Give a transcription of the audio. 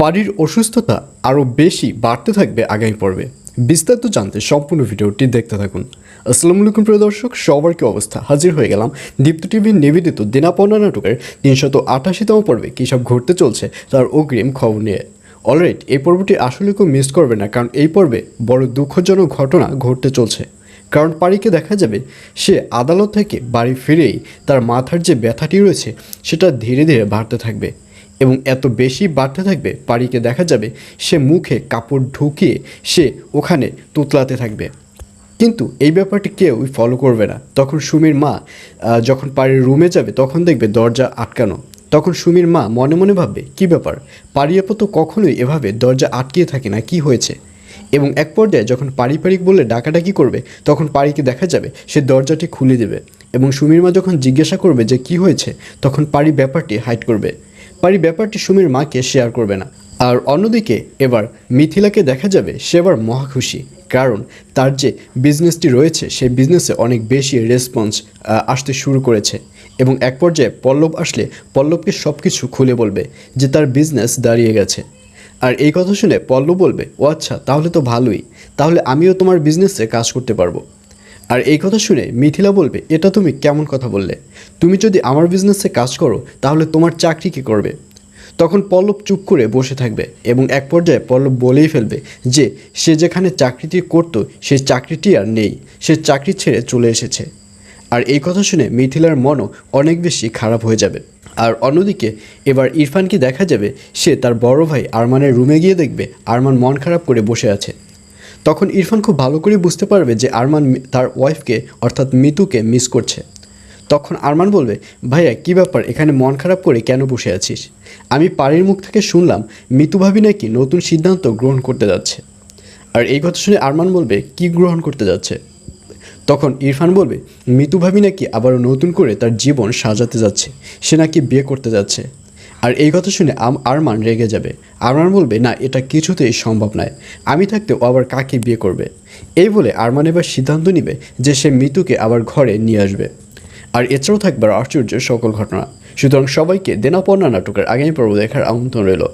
পারির অসুস্থতা আরও বেশি বাড়তে থাকবে আগামী পর্বে। বিস্তারিত জানতে সম্পূর্ণ ভিডিওটি দেখতে থাকুন। আসসালামু আলাইকুম প্রিয় দর্শক, সবার কি অবস্থা? হাজির হয়ে গেলাম দীপ্ত টিভির নিবেদিত দিনাপনা নাটকের তিনশত আটাশিতম পর্বে। কী সব ঘটতে চলছে তার অগ্রিম খবর নিয়ে। অলরাইট, এই পর্বটি আসলে কেউ মিস করবে না, কারণ এই পর্বে বড় দুঃখজনক ঘটনা ঘটতে চলছে। কারণ পারিকে দেখা যাবে, সে আদালত থেকে বাড়ি ফিরেই তার মাথার যে ব্যথাটি রয়েছে, সেটা ধীরে ধীরে বাড়তে থাকবে। এবং এত বেশি বাড়তে থাকবে পারিকে দেখা যাবে, সে মুখে কাপড় ঢুকিয়ে সে ওখানে তুতলাতে থাকবে। কিন্তু এই ব্যাপারটি কেউই ফলো করবে না। তখন সুমির মা যখন পাড়ির রুমে যাবে, তখন দেখবে দরজা আটকানো। তখন সুমির মা মনে মনে ভাববে, কী ব্যাপার? পারিয়াপো তো কখনোই এভাবে দরজা আটকিয়ে থাকে না, কি হয়েছে? এবং এক পর্যায়ে যখন পারিপারিক বলে ডাকাডাকি করবে, তখন পারিকে দেখা যাবে, সে দরজাটি খুলে দেবে। এবং সুমির মা যখন জিজ্ঞাসা করবে যে কি হয়েছে, তখন পারি ব্যাপারটি হাইড করবে। পারি ব্যাপারটি সুমির মাকে শেয়ার করবে না। আর অন্যদিকে, এবার মিথিলাকে দেখা যাবে সে এবার মহাখুশি কারণ তার যে বিজনেসটি রয়েছে, সেই বিজনেসে অনেক বেশি রেসপন্স আসতে শুরু করেছে। এবং এক পর্যায়ে পল্লব আসলে পল্লবকে সব কিছু খুলে বলবে যে তার বিজনেস দাঁড়িয়ে গেছে। আর এই কথা শুনে পল্লব বলবে, ও আচ্ছা তাহলে তো ভালোই। তাহলে আমিও তোমার বিজনেসে কাজ করতে পারব। আর এই কথা শুনে মিথিলা বলবে, এটা তুমি কেমন কথা বললে? তুমি যদি আমার বিজনেসে কাজ করো, তাহলে তোমার চাকরি কী করবে? তখন পল্লব চুপ করে বসে থাকবে এবং এক পর্যায়ে পল্লব বলেই ফেলবে যে, সে যেখানে চাকরিটি করতো সেই চাকরিটি আর নেই। সে চাকরি ছেড়ে চলে এসেছে। আর এই কথা শুনে মিথিলার মনও অনেক বেশি খারাপ হয়ে যাবে। আর অন্যদিকে, এবার ইরফানকে দেখা যাবে, সে তার বড় ভাই আরমানের রুমে গিয়ে দেখবে। আরমান মন খারাপ করে বসে আছে। তখন ইরফান খুব ভালো করে বুঝতে পারবে যে আরমান তার ওয়াইফকে, অর্থাৎ মিতুকে মিস করছে। তখন আরমান বলবে, ভাইয়া, কী ব্যাপার? এখানে মন খারাপ করে কেন বসে আছিস? আমি পাড়ির মুখ থেকে শুনলাম, মিতু ভাবি নাকি নতুন সিদ্ধান্ত গ্রহণ করতে যাচ্ছে। আর এই কথা শুনে আরমান বলবে, কি গ্রহণ করতে যাচ্ছে? তখন ইরফান বলবে, মিতু ভাবি নাকি আবারও নতুন করে তার জীবন সাজাতে যাচ্ছে। সে নাকি বিয়ে করতে যাচ্ছে। আর এই কথা শুনে আরমান রেগে যাবে। আরমান বলবে, না, এটা কিছুতেই সম্ভব নয়। আমি থাকতে ও আবার কাকে বিয়ে করবে? এই বলে আরমান এবার সিদ্ধান্ত নিবে যে সে মিতুকে আবার ঘরে নিয়ে আসবে। আর এছাড়াও থাকবার আশ্চর্য সকল ঘটনা। সুতরাং সবাইকে দেনাপর্ণা নাটকের আগামী পর্ব দেখার আমন্ত্রণ রইল।